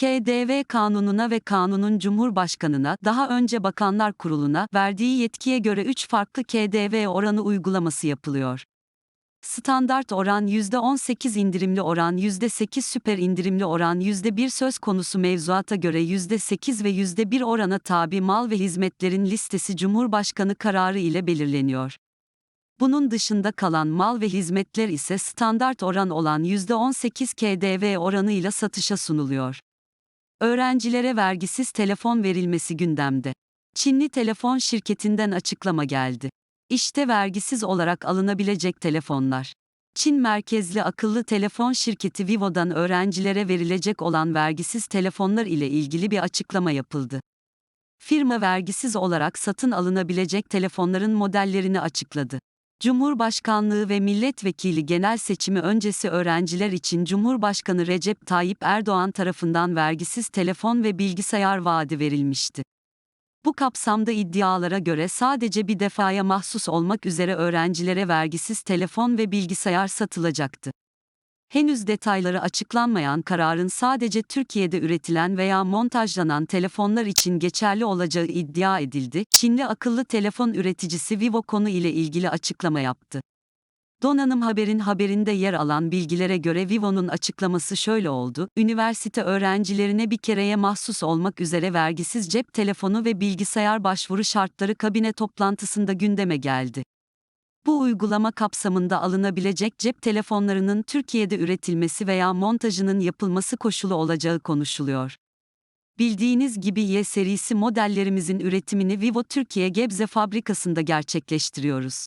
KDV kanununa ve kanunun Cumhurbaşkanına, daha önce Bakanlar Kurulu'na verdiği yetkiye göre 3 farklı KDV oranı uygulaması yapılıyor. Standart oran %18 indirimli oran %8 süper indirimli oran %1 söz konusu mevzuata göre %8 ve %1 orana tabi mal ve hizmetlerin listesi Cumhurbaşkanı kararı ile belirleniyor. Bunun dışında kalan mal ve hizmetler ise standart oran olan %18 KDV oranıyla satışa sunuluyor. Öğrencilere vergisiz telefon verilmesi gündemde. Çinli telefon şirketinden açıklama geldi. İşte vergisiz olarak alınabilecek telefonlar. Çin merkezli akıllı telefon şirketi Vivo'dan öğrencilere verilecek olan vergisiz telefonlar ile ilgili bir açıklama yapıldı. Firma vergisiz olarak satın alınabilecek telefonların modellerini açıkladı. Cumhurbaşkanlığı ve milletvekili genel seçimi öncesi öğrenciler için Cumhurbaşkanı Recep Tayyip Erdoğan tarafından vergisiz telefon ve bilgisayar vaadi verilmişti. Bu kapsamda iddialara göre sadece bir defaya mahsus olmak üzere öğrencilere vergisiz telefon ve bilgisayar satılacaktı. Henüz detayları açıklanmayan kararın sadece Türkiye'de üretilen veya montajlanan telefonlar için geçerli olacağı iddia edildi. Çinli akıllı telefon üreticisi Vivo konu ile ilgili açıklama yaptı. Donanım Haber'in haberinde yer alan bilgilere göre Vivo'nun açıklaması şöyle oldu. Üniversite öğrencilerine bir kereye mahsus olmak üzere vergisiz cep telefonu ve bilgisayar başvuru şartları kabine toplantısında gündeme geldi. Bu uygulama kapsamında alınabilecek cep telefonlarının Türkiye'de üretilmesi veya montajının yapılması koşulu olacağı konuşuluyor. Bildiğiniz gibi Y serisi modellerimizin üretimini Vivo Türkiye Gebze fabrikasında gerçekleştiriyoruz.